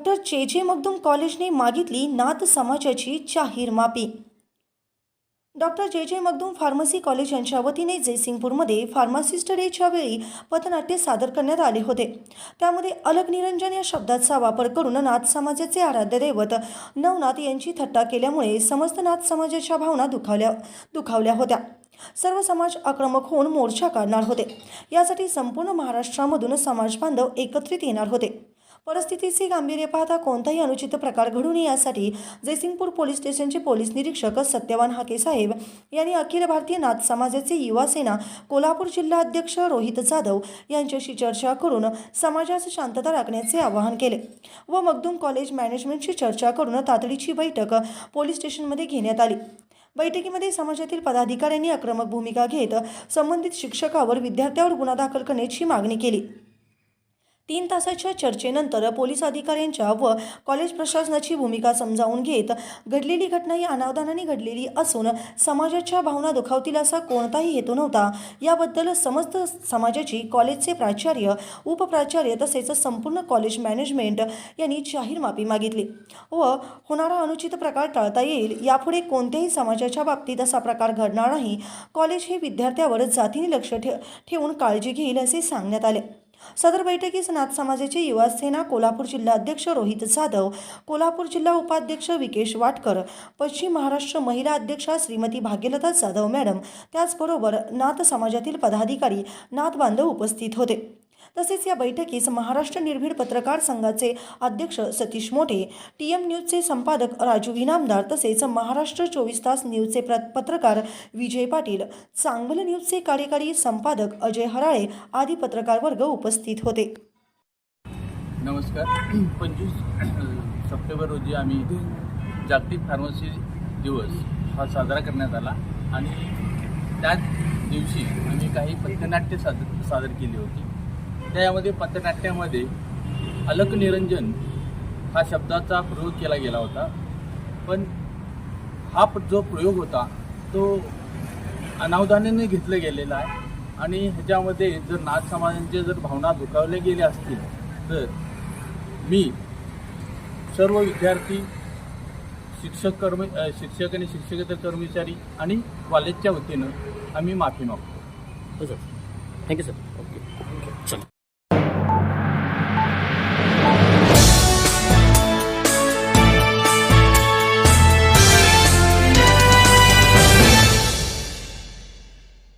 Doctor जे जे मगदूम कॉलेजने मागितली नाथ समाजाची जाहीर माफी. डॉक्टर जे जे मगदूम फार्मसी कॉलेज यांच्या वतीने जयसिंगपूरमध्ये फार्मासिस्ट डेच्या वेळी पथनाट्य सादर करण्यात आले होते. त्यामध्ये अलग निरंजन या शब्दाचा वापर करून नाथ समाजाचे आराध्य दैवत नवनाथ यांची थट्टा केल्यामुळे समस्त नाथ समाजाच्या भावना दुखावल्या दुखावल्या होत्या. सर्व समाज आक्रमक होऊन मोर्चा काढणार होते. यासाठी संपूर्ण महाराष्ट्रामधून समाज बांधव एकत्रित येणार होते. परिस्थितीचे गांभीर्य पाहता कोणताही अनुचित प्रकार घडू नये यासाठी जयसिंगपूर पोलीस स्टेशनचे पोलीस निरीक्षक सत्यवान हाके साहेब यांनी अखिल भारतीय नाथ समाजाचे युवा सेना कोल्हापूर जिल्हा अध्यक्ष रोहित जाधव यांच्याशी चर्चा करून समाजास शांतता राखण्याचे आवाहन केले व मगदूम कॉलेज मॅनेजमेंटशी चर्चा करून तातडीची बैठक पोलीस स्टेशनमध्ये घेण्यात आली. बैठकीमध्ये समाजातील पदाधिकाऱ्यांनी आक्रमक भूमिका घेत संबंधित शिक्षकावर विद्यार्थ्यावर गुन्हा दाखल करण्याची मागणी केली. तीन तासाच्या चर्चेनंतर पोलीस अधिकाऱ्यांच्या व कॉलेज प्रशासनाची भूमिका समजावून घेत घडलेली घटना ही अनावधानाने घडलेली असून समाजाच्या भावना दुखावतील असा कोणताही हेतू नव्हता. याबद्दल समस्त समाजाची कॉलेजचे प्राचार्य उपप्राचार्य तसेच संपूर्ण कॉलेज मॅनेजमेंट यांनी जाहीर माफी मागितली व होणारा अनुचित प्रकार टाळता येईल यापुढे कोणत्याही समाजाच्या बाबतीत असा प्रकार घडणार नाही. कॉलेज हे विद्यार्थ्यावर जातीने लक्ष ठे ठेवून काळजी घेईल असे सांगण्यात आले. सदर बैठकीस नाथ समाजाचे युवा सेना कोल्हापूर जिल्हा अध्यक्ष रोहित जाधव कोल्हापूर जिल्हा उपाध्यक्ष विकेश वाटकर पश्चिम महाराष्ट्र महिला अध्यक्षा श्रीमती भाग्यलता जाधव मॅडम त्याचबरोबर नाथ समाजातील पदाधिकारी नाथ बांधव उपस्थित होते. तसेच या बैठकीस महाराष्ट्र निर्भीड पत्रकार संघाचे अध्यक्ष सतीश मोठे टी एम न्यूजचे संपादक राजू इनामदार तसेच महाराष्ट्र चोवीस तास न्यूजचे प्र पत्रकार विजय पाटील चांगलं न्यूजचे कार्यकारी संपादक अजय हराळे आदी पत्रकार वर्ग उपस्थित होते. नमस्कार. पंचवीस सप्टेंबर रोजी आम्ही जागतिक फार्मसी दिवस हा साजरा करण्यात आला आणि त्याच दिवशी आम्ही काही पथनाट्य सादर सादर केली होती. त्यामध्ये पथनाट्यामध्ये अलक निरंजन हा शब्दाचा प्रयोग केला गेला होता. पण हा जो प्रयोग होता तो अनावधानाने घेतला गेलेला आहे. आणि ह्याच्यामध्ये जर नाथ समाजांच्या जर भावना दुखावल्या गेल्या असतील तर मी सर्व विद्यार्थी शिक्षक कर्म शिक्षक आणि शिक्षकेतर कर्मचारी आणि कॉलेजच्या वतीनं आम्ही माफी मागतो. हो सर. थँक्यू सर ओके चला